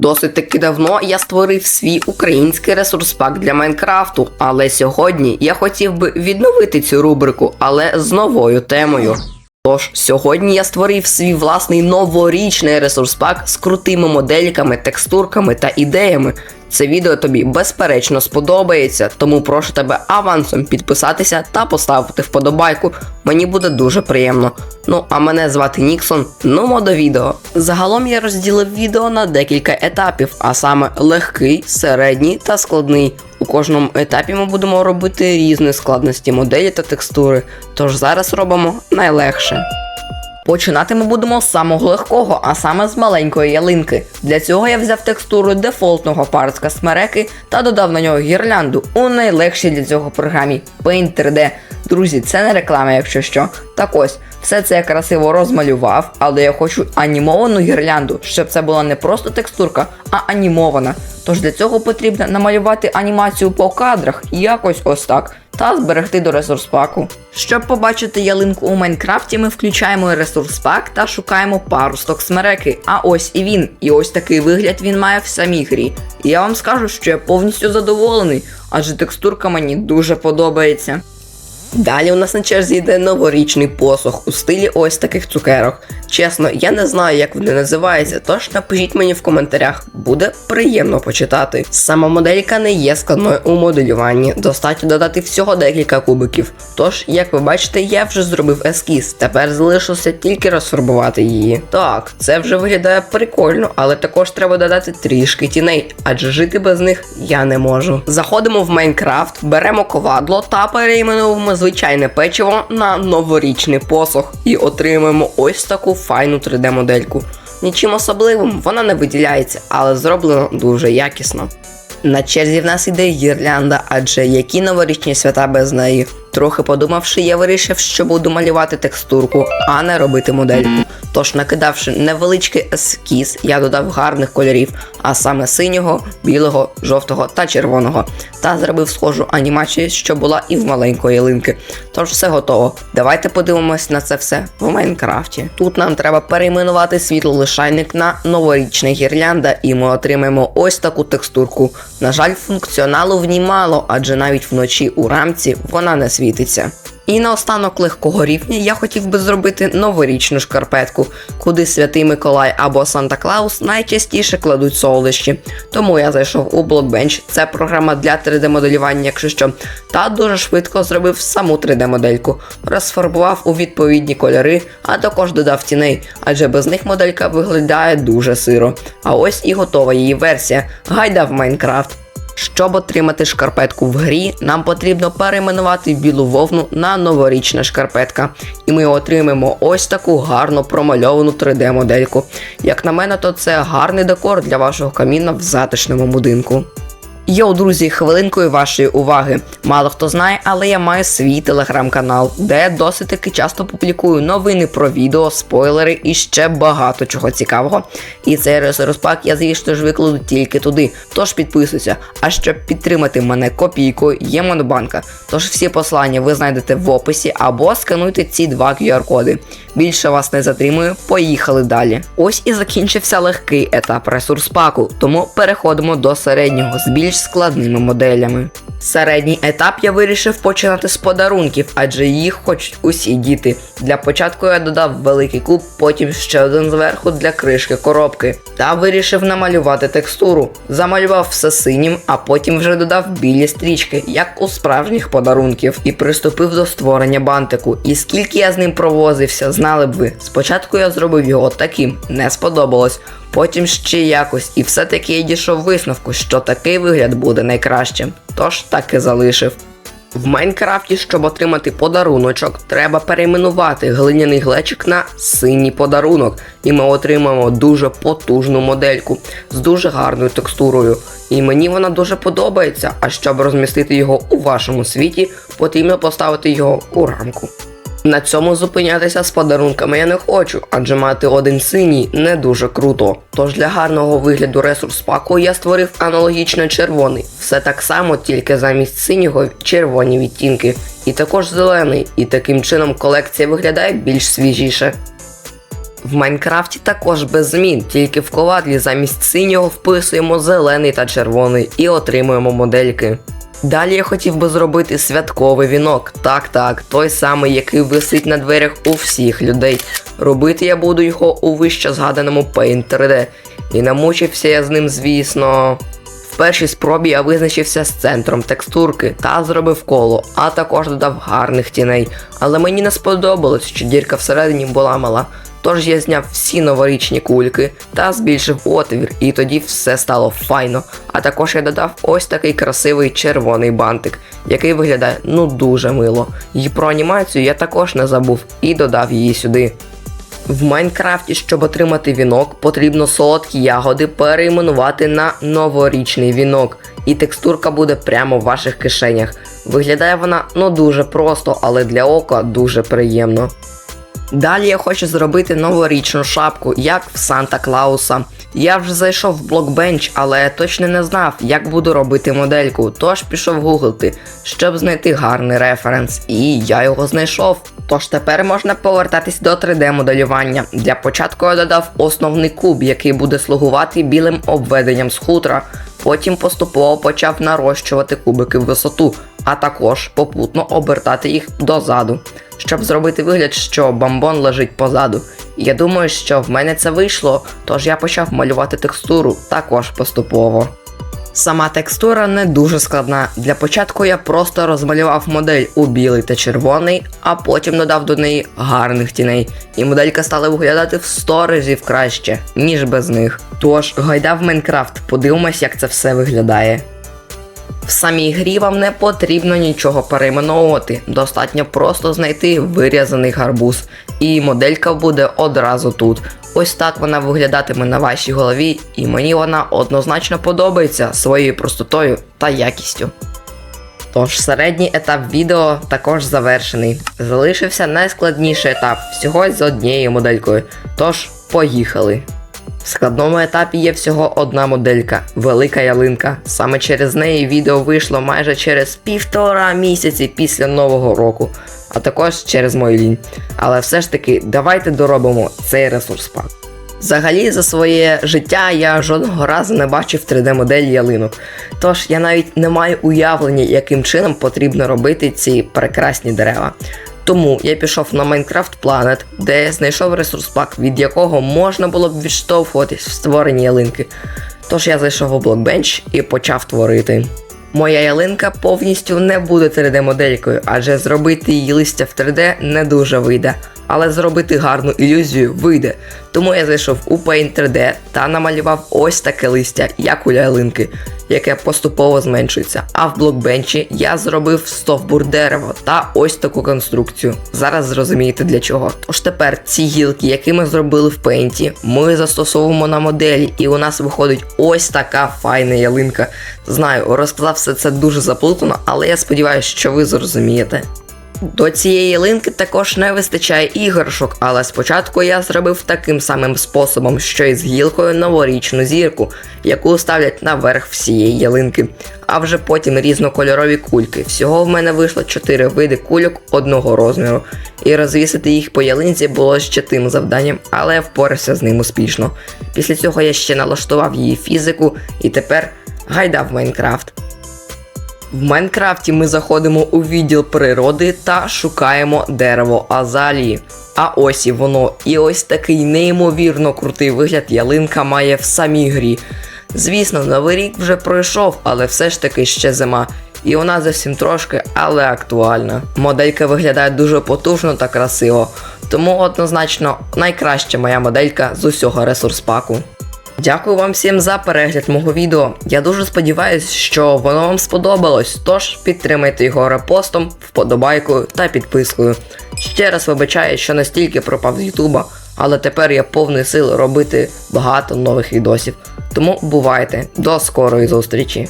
Досить таки давно я створив свій український ресурс-пак для Майнкрафту, але сьогодні я хотів би відновити цю рубрику, але з новою темою. Тож, сьогодні я створив свій власний новорічний ресурс-пак з крутими модельками, текстурками та ідеями. Це відео тобі безперечно сподобається, тому прошу тебе авансом підписатися та поставити вподобайку. Мені буде дуже приємно. Ну, а мене звати Ніксон. Ну, до відео. Загалом я розділив відео на декілька етапів, а саме легкий, середній та складний. У кожному етапі ми будемо робити різні складності моделі та текстури, тож зараз робимо найлегше. Починати ми будемо з самого легкого, а саме з маленької ялинки. Для цього я взяв текстуру дефолтного парцка смереки та додав на нього гірлянду у найлегшій для цього програмі Paint 3D. Друзі, це не реклама, якщо що. Так ось, все це я красиво розмалював, але я хочу анімовану гірлянду, щоб це була не просто текстурка, а анімована. Тож для цього потрібно намалювати анімацію по кадрах, якось ось так, та зберегти до ресурс паку. Щоб побачити ялинку у Майнкрафті, ми включаємо ресурс пак та шукаємо парусток смереки. А ось і він. І ось такий вигляд він має в самій грі. І я вам скажу, що я повністю задоволений, адже текстурка мені дуже подобається. Далі у нас на черзі йде новорічний посох у стилі ось таких цукерок. Чесно, я не знаю, як вони називаються, тож напишіть мені в коментарях, буде приємно почитати. Сама моделька не є складною у моделюванні, достатньо додати всього декілька кубиків. Тож, як ви бачите, я вже зробив ескіз, тепер залишилося тільки розфарбувати її. Так, це вже виглядає прикольно, але також треба додати трішки тіней, адже жити без них я не можу. Заходимо в Майнкрафт, беремо ковадло та перейменуємо звичайне печиво на новорічний посох і отримаємо ось таку файну 3D-модельку. Нічим особливим вона не виділяється, але зроблено дуже якісно. На черзі в нас іде гірлянда, адже які новорічні свята без неї. Трохи подумавши, я вирішив, що буду малювати текстурку, а не робити модельку. Тож, накидавши невеличкий ескіз, я додав гарних кольорів, а саме синього, білого, жовтого та червоного. Та зробив схожу анімацію, що була і в маленької ялинки. Тож все готово. Давайте подивимось на це все в Майнкрафті. Тут нам треба перейменувати світло-лишайник на новорічний гірлянда, і ми отримаємо ось таку текстурку. На жаль, функціоналу в ній мало, адже навіть вночі у рамці вона не світиться. І наостанок легкого рівня я хотів би зробити новорічну шкарпетку, куди святий Миколай або Санта Клаус найчастіше кладуть солодощі. Тому я зайшов у Blockbench, це програма для 3D-моделювання, якщо що, та дуже швидко зробив саму 3D-модельку, розфарбував у відповідні кольори, а також додав тіней, адже без них моделька виглядає дуже сиро. А ось і готова її версія. Гайда в Майнкрафт. Щоб отримати шкарпетку в грі, нам потрібно перейменувати білу вовну на новорічна шкарпетка. І ми отримаємо ось таку гарно промальовану 3D-модельку. Як на мене, то це гарний декор для вашого каміна в затишному будинку. Йоу, друзі, хвилинкою вашої уваги. Мало хто знає, але я маю свій телеграм-канал, де досить таки часто публікую новини про відео, спойлери і ще багато чого цікавого. І цей ресурс-пак я, звісно ж, викладу тільки туди. Тож підписуйся. А щоб підтримати мене копійкою, є монобанка. Тож всі послання ви знайдете в описі або скануйте ці два QR-коди. Більше вас не затримую, поїхали далі. Ось і закінчився легкий етап ресурс-паку, тому переходимо до середнього з більш складними моделями. Середній етап я вирішив починати з подарунків, адже їх хочуть усі діти. Для початку я додав великий куб, потім ще один зверху для кришки коробки. Та вирішив намалювати текстуру. Замалював все синім, а потім вже додав білі стрічки, як у справжніх подарунків, і приступив до створення бантику. І скільки я з ним провозився, знали б ви. Спочатку я зробив його таким, не сподобалось. Потім ще якось, і все-таки я дійшов висновку, що такий вигляд буде найкращим. Тож так і залишив. В Майнкрафті, щоб отримати подаруночок, треба перейменувати глиняний глечик на синій подарунок, і ми отримаємо дуже потужну модельку з дуже гарною текстурою. І мені вона дуже подобається. А щоб розмістити його у вашому світі, потрібно поставити його у рамку. На цьому зупинятися з подарунками я не хочу, адже мати один синій не дуже круто. Тож для гарного вигляду ресурс паку я створив аналогічно червоний. Все так само, тільки замість синього червоні відтінки. І також зелений, і таким чином колекція виглядає більш свіжіше. В Майнкрафті також без змін, тільки в ковадлі замість синього вписуємо зелений та червоний і отримуємо модельки. Далі я хотів би зробити святковий вінок. Так, так, той самий, який висить на дверях у всіх людей. Робити я буду його у вище згаданому Paint 3D. І намучився я з ним, звісно. В першій спробі я визначився з центром текстурки та зробив коло, а також додав гарних тіней. Але мені не сподобалось, що дірка всередині була мала. Тож я зняв всі новорічні кульки та збільшив отвір, і тоді все стало файно. А також я додав ось такий красивий червоний бантик, який виглядає ну дуже мило. І про анімацію я також не забув і додав її сюди. В Майнкрафті, щоб отримати вінок, потрібно солодкі ягоди перейменувати на новорічний вінок, і текстурка буде прямо в ваших кишенях. Виглядає вона ну дуже просто, але для ока дуже приємно. Далі я хочу зробити новорічну шапку, як в Санта Клауса. Я вже зайшов в блокбенч, але точно не знав, як буду робити модельку, тож пішов гуглити, щоб знайти гарний референс, і я його знайшов. Тож тепер можна повертатись до 3D-моделювання. Для початку я додав основний куб, який буде слугувати білим обведенням з хутра. Потім поступово почав нарощувати кубики в висоту, а також попутно обертати їх дозаду, щоб зробити вигляд, що бамбон лежить позаду. Я думаю, що в мене це вийшло, тож я почав малювати текстуру також поступово. Сама текстура не дуже складна. Для початку я просто розмалював модель у білий та червоний, а потім додав до неї гарних тіней, і моделька стала виглядати в 100 разів краще, ніж без них. Тож, гайда в Майнкрафт, подивимось, як це все виглядає. В самій грі вам не потрібно нічого перейменовувати, достатньо просто знайти вирізаний гарбуз, і моделька буде одразу тут. Ось так вона виглядатиме на вашій голові, і мені вона однозначно подобається своєю простотою та якістю. Тож середній етап відео також завершений. Залишився найскладніший етап всього з однією моделькою. Тож, поїхали. В складному етапі є всього одна моделька велика ялинка. Саме через неї відео вийшло майже через півтора місяці після нового року, а також через мою лінь. Але все ж таки, давайте доробимо цей ресурс пак. Взагалі, за своє життя я жодного разу не бачив 3D-моделі ялинок. Тож я навіть не маю уявлення, яким чином потрібно робити ці прекрасні дерева. Тому я пішов на Minecraft Planet, де я знайшов ресурс пак, від якого можна було б відштовхуватись в створенні ялинки. Тож я зайшов у Blockbench і почав творити. Моя ялинка повністю не буде 3D-моделькою, адже зробити її листя в 3D не дуже вийде. Але зробити гарну ілюзію вийде. Тому я зайшов у Paint 3D та намалював ось таке листя, як у ялинки, яке поступово зменшується. А в блокбенчі я зробив стовбур дерева та ось таку конструкцію. Зараз зрозумієте для чого. Тож тепер ці гілки, які ми зробили в пейнті, ми застосовуємо на моделі, і у нас виходить ось така файна ялинка. Знаю, розказав все це дуже заплутано, але я сподіваюся, що ви зрозумієте. До цієї ялинки також не вистачає іграшок, але спочатку я зробив таким самим способом, що і з гілкою новорічну зірку, яку ставлять наверх всієї ялинки, а вже потім різнокольорові кульки. Всього в мене вийшло 4 види кульок одного розміру, і розвісити їх по ялинці було ще тим завданням, але я впорався з ним успішно. Після цього я ще налаштував її фізику і тепер гайда в Майнкрафт. В Майнкрафті ми заходимо у відділ природи та шукаємо дерево азалії. А ось і воно. І ось такий неймовірно крутий вигляд ялинка має в самій грі. Звісно, новий рік вже пройшов, але все ж таки ще зима. І вона зовсім трошки, але актуальна. Моделька виглядає дуже потужно та красиво. Тому однозначно найкраща моя моделька з усього ресурс-паку. Дякую вам всім за перегляд мого відео. Я дуже сподіваюся, що воно вам сподобалось. Тож підтримайте його репостом, вподобайкою та підпискою. Ще раз вибачаю, що настільки пропав з Ютуба, але тепер я повний сил робити багато нових відосів. Тому бувайте, до скорої зустрічі!